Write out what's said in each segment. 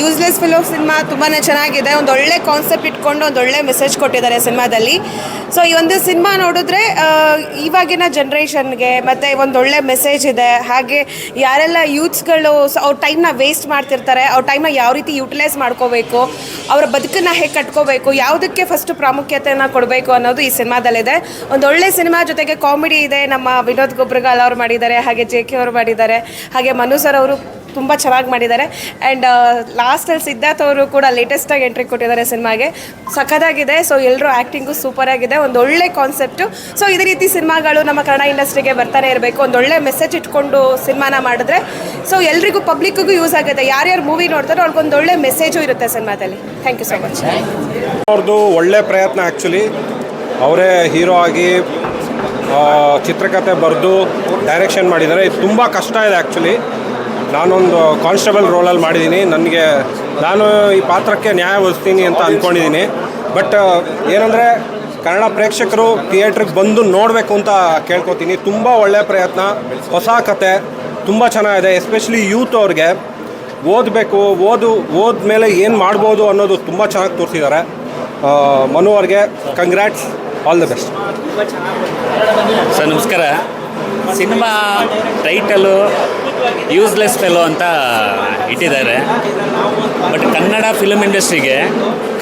Useless Philo cinema ತುಂಬಾ ಚೆನ್ನಾಗಿದೆ. ಒಂದು ಒಳ್ಳೆ ಕಾನ್ಸೆಪ್ಟ್ ಇಟ್ಕೊಂಡು ಒಂದು ಒಳ್ಳೆ ಮೆಸೇಜ್ ಕೊಟ್ಟಿದ್ದಾರೆ ಸಿನಿಮಾದಲ್ಲಿ ಸೊ ಈ ಒಂದು ಸಿನಿಮಾ ನೋಡಿದ್ರೆ ಇವಾಗಿನ ಜನ್ರೇಷನ್ಗೆ ಮತ್ತು ಒಂದು ಒಳ್ಳೆ ಮೆಸೇಜ್ ಇದೆ. ಹಾಗೆ ಯಾರೆಲ್ಲ ಯೂತ್ಸ್ಗಳು ಅವ್ರ ಟೈಮ್ನ ವೇಸ್ಟ್ ಮಾಡ್ತಿರ್ತಾರೆ. ಅವ್ರ ಟೈಮ್ನ ಯಾವ ರೀತಿ ಯುಟಿಲೈಸ್ ಮಾಡ್ಕೋಬೇಕು? ಅವರ ಬದುಕನ್ನು ಹೇಗೆ ಕಟ್ಕೋಬೇಕು, ಯಾವುದಕ್ಕೆ ಫಸ್ಟ್ ಪ್ರಾಮುಖ್ಯತೆಯನ್ನು ಕೊಡಬೇಕು ಅನ್ನೋದು ಈ ಸಿನಿಮಾದಲ್ಲಿದೆ. ಒಂದು ಒಳ್ಳೆ ಸಿನಿಮಾ ಜೊತೆಗೆ ಕಾಮಿಡಿ ಇದೆ, ನಮ್ಮ ವಿನೋದ್ ಗೊಬ್ರಗಾಲ್ ಅವರು ಮಾಡಿದ್ದಾರೆ, ಹಾಗೆ ಜೆ ಕೆ ಅವರು ಮಾಡಿದ್ದಾರೆ, ಹಾಗೆ ಮನು ಸರ್ ಅವರು ತುಂಬ ಚೆನ್ನಾಗಿ ಮಾಡಿದ್ದಾರೆ. ಆ್ಯಂಡ್ ಲಾಸ್ಟಲ್ಲಿ ಸಿದ್ಧಾರ್ಥ್ ಅವರು ಕೂಡ ಲೇಟೆಸ್ಟಾಗಿ ಎಂಟ್ರಿ ಕೊಟ್ಟಿದ್ದಾರೆ ಸಿನಿಮಾಗೆ. ಸಖತ್ತಾಗಿದೆ ಸೊ ಎಲ್ಲರೂ ಆ್ಯಕ್ಟಿಂಗು ಸೂಪರ್ ಆಗಿದೆ, ಒಂದು ಒಳ್ಳೆ ಕಾನ್ಸೆಪ್ಟು ಸೊ ಇದೇ ರೀತಿ ಸಿನಿಮಾಗಳು ನಮ್ಮ ಕನ್ನಡ ಇಂಡಸ್ಟ್ರಿಗೆ ಬರ್ತಾನೆ ಇರಬೇಕು, ಒಂದು ಒಳ್ಳೆ ಮೆಸೇಜ್ ಇಟ್ಕೊಂಡು ಸಿನಿಮಾನ ಮಾಡಿದ್ರೆ ಸೊ ಎಲ್ರಿಗೂ ಪಬ್ಲಿಕ್ಗೂ ಯೂಸ್ ಆಗುತ್ತೆ. ಯಾರ್ಯಾರು ಮೂವಿ ನೋಡ್ತಾರೋ ಅವ್ರಿಗೊಂದು ಒಳ್ಳೆ ಮೆಸೇಜು ಇರುತ್ತೆ ಸಿನಿಮಾದಲ್ಲಿ. ಥ್ಯಾಂಕ್ ಯು ಸೊ ಮಚ್ ಅವ್ರದ್ದು ಒಳ್ಳೆ ಪ್ರಯತ್ನ ಆ್ಯಕ್ಚುಲಿ ಅವರೇ ಹೀರೋ ಆಗಿ ಚಿತ್ರಕಥೆ ಬರೆದು ಡೈರೆಕ್ಷನ್ ಮಾಡಿದ್ದಾರೆ. ಇದು ತುಂಬ ಕಷ್ಟ ಇದೆ ಆ್ಯಕ್ಚುಲಿ ನಾನೊಂದು ಕಾನ್ಸ್ಟೇಬಲ್ ರೋಲಲ್ಲಿ ಮಾಡಿದ್ದೀನಿ ನನಗೆ ನಾನು ಈ ಪಾತ್ರಕ್ಕೆ ನ್ಯಾಯ ಒದಿಸ್ತೀನಿ ಅಂತ ಅಂದ್ಕೊಂಡಿದ್ದೀನಿ ಬಟ್ ಏನಂದರೆ ಕನ್ನಡ ಪ್ರೇಕ್ಷಕರು ಥಿಯೇಟ್ರಿಗೆ ಬಂದು ನೋಡಬೇಕು ಅಂತ ಕೇಳ್ಕೊತೀನಿ. ತುಂಬ ಒಳ್ಳೆಯ ಪ್ರಯತ್ನ, ಹೊಸ ಕತೆ. ತುಂಬ ಚೆನ್ನಾಗಿದೆ ಎಸ್ಪೆಷಲಿ ಯೂತ್ ಅವ್ರಿಗೆ. ಓದಬೇಕು, ಓದು ಮೇಲೆ ಏನು ಮಾಡ್ಬೋದು ಅನ್ನೋದು ತುಂಬ ಚೆನ್ನಾಗಿ ತೋರಿಸಿದ್ದಾರೆ. ಮನು ಅವ್ರಿಗೆ congrats all the best sir, ನಮಸ್ಕಾರ. ಸಿನಿಮಾ ಟೈಟಲು ಯೂಸ್ಲೆಸ್ ಫೆಲೋ ಅಂತ ಇಟ್ಟಿದ್ದಾರೆ. ಬಟ್ ಕನ್ನಡ ಫಿಲಮ್ ಇಂಡಸ್ಟ್ರಿಗೆ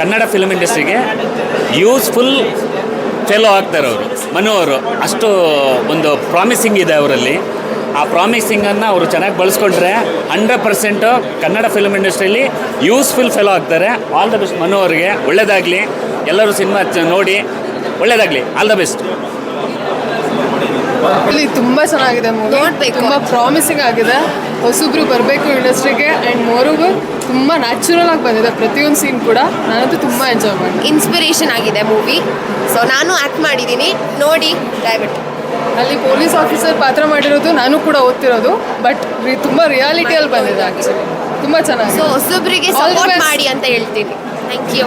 ಕನ್ನಡ ಫಿಲಮ್ ಇಂಡಸ್ಟ್ರಿಗೆ ಯೂಸ್ಫುಲ್ ಫೆಲೋ ಆಗ್ತಾರೆ ಅವರು ಮನು ಅವರು. ಅಷ್ಟು ಒಂದು ಪ್ರಾಮಿಸಿಂಗ್ ಇದೆ ಅವರಲ್ಲಿ. ಆ ಪ್ರಾಮಿಸಿಂಗನ್ನು ಅವರು ಚೆನ್ನಾಗಿ ಬಳಸ್ಕೊಂಡ್ರೆ ಹಂಡ್ರೆಡ್ ಪರ್ಸೆಂಟು ಕನ್ನಡ ಫಿಲ್ಮ್ ಇಂಡಸ್ಟ್ರಿಯಲ್ಲಿ ಯೂಸ್ಫುಲ್ ಫೆಲೋ ಆಗ್ತಾರೆ. ಆಲ್ ದ ಬೆಸ್ಟ್ ಮನು ಅವರಿಗೆ. ಒಳ್ಳೆಯದಾಗಲಿ ಎಲ್ಲರೂ ಸಿನಿಮಾ ನೋಡಿ. ಒಳ್ಳೆಯದಾಗಲಿ ಆಲ್ ದ ಬೆಸ್ಟ್ ಇಲ್ಲಿ ತುಂಬ ಚೆನ್ನಾಗಿದೆ ಮೂವಿ ನೋಡ್ಬೇಕು. ತುಂಬ ಪ್ರಾಮಿಸಿಂಗ್ ಆಗಿದೆ. ಹೊಸಬ್ರು ಬರಬೇಕು ಇಂಡಸ್ಟ್ರಿಗೆ ಆ್ಯಂಡ್ ಮೋರೋವರ್ ತುಂಬ ನ್ಯಾಚುರಲ್ ಆಗಿ ಬಂದಿದೆ. ಪ್ರತಿಯೊಂದು ಸೀನ್ ಕೂಡ ನಾನಂತೂ ತುಂಬ ಎಂಜಾಯ್ ಮಾಡಿ ಇನ್ಸ್ಪಿರೇಷನ್ ಆಗಿದೆ ಮೂವಿ ಸೊ ನಾನು ಆ್ಯಕ್ಟ್ ಮಾಡಿದ್ದೀನಿ. ನೋಡಿ ದಯವಿಟ್ಟು. ಅಲ್ಲಿ ಪೊಲೀಸ್ ಆಫೀಸರ್ ಪಾತ್ರ ಮಾಡಿರೋದು ನಾನು ಕೂಡ ಓದ್ತಿರೋದು ಬಟ್ ತುಂಬ ರಿಯಾಲಿಟಿಯಲ್ಲಿ ಬಂದಿದೆ ಆ್ಯಕ್ಚುಲಿ ತುಂಬ ಚೆನ್ನಾಗಿ ಸೊ ಸಪೋರ್ಟ್ ಮಾಡಿ ಅಂತ ಹೇಳ್ತೀನಿ. Thank you